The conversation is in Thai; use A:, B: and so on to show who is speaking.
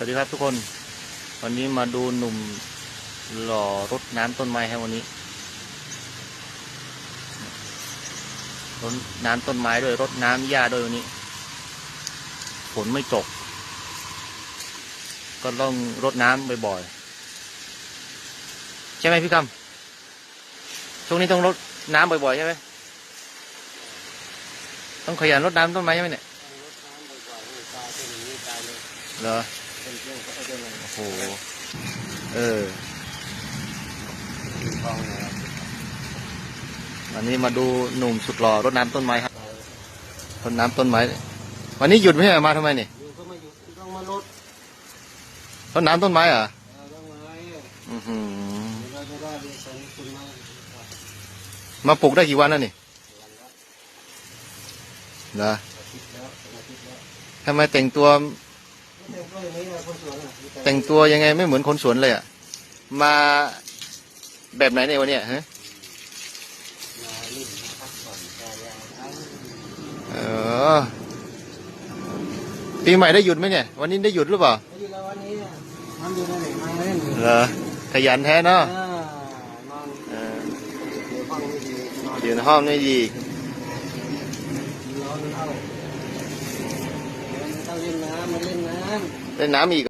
A: สวัสดีครับทุกคน วันนี้มาดูหนุ่มหล่อรดน้ำต้นไม้ให้วันนี้รดน้ำต้นไม้ด้วยรดน้ำหญ้าด้วยวันนี้ฝนไม่ตก ก็ต้องรดน้ำบ่อยๆใช่ไหมพี่คำช่วงนี้ต้องรดน้ำบ่อยๆใช่ไหมต้องขยันรดน้ำต้นไม้ใช่ไหมเนี่ย
B: รดน้ำบ่อยๆนี่ตายเป็นอย่างนี้ตายเลย
A: เหรอ โอ้โห เออ
B: คลองนะครับ
A: วันนี้มาดูหนุ่มสุดหล่อรดน้ำต้นไม้ครับรดน้ำต้นไม้ วันนี้หยุดไม่ใช่หรอมาทำไมนี่
B: ต้องมาลด
A: รดน้ำต้นไม้เหรอ
B: เอ่อต้องมาให้
A: อือหือ
B: เราจะมา
A: ปลูกได้กี่วันแล้วนี่
B: นละทำ
A: ไมแต่งตัว
B: แต่งตัวอย่างนี้นะคนสวนอะมี
A: แต่งตัวยังไงไม่เหมือนคนสวนเลยอะ มาแบบไหนในยวันเนี้ยฮะ
B: มาลิ่นมาพักผ่อนกายาทั้ง
A: เออปีใหม่ได้หยุดไหมเนี่ย วันนี้ได้หยุดหรือเปล่า
B: แล้วอยู่แล้ววันนี้อะมันอยู่ในไหนมาเล่นอยู่
A: เหรอขยันแท้เนาะ
B: อ่านอน
A: เออ
B: เดี๋ยวฟังไม่ดีนอน
A: อยู่ในห้องไม่ดี เล่นน้ำอีก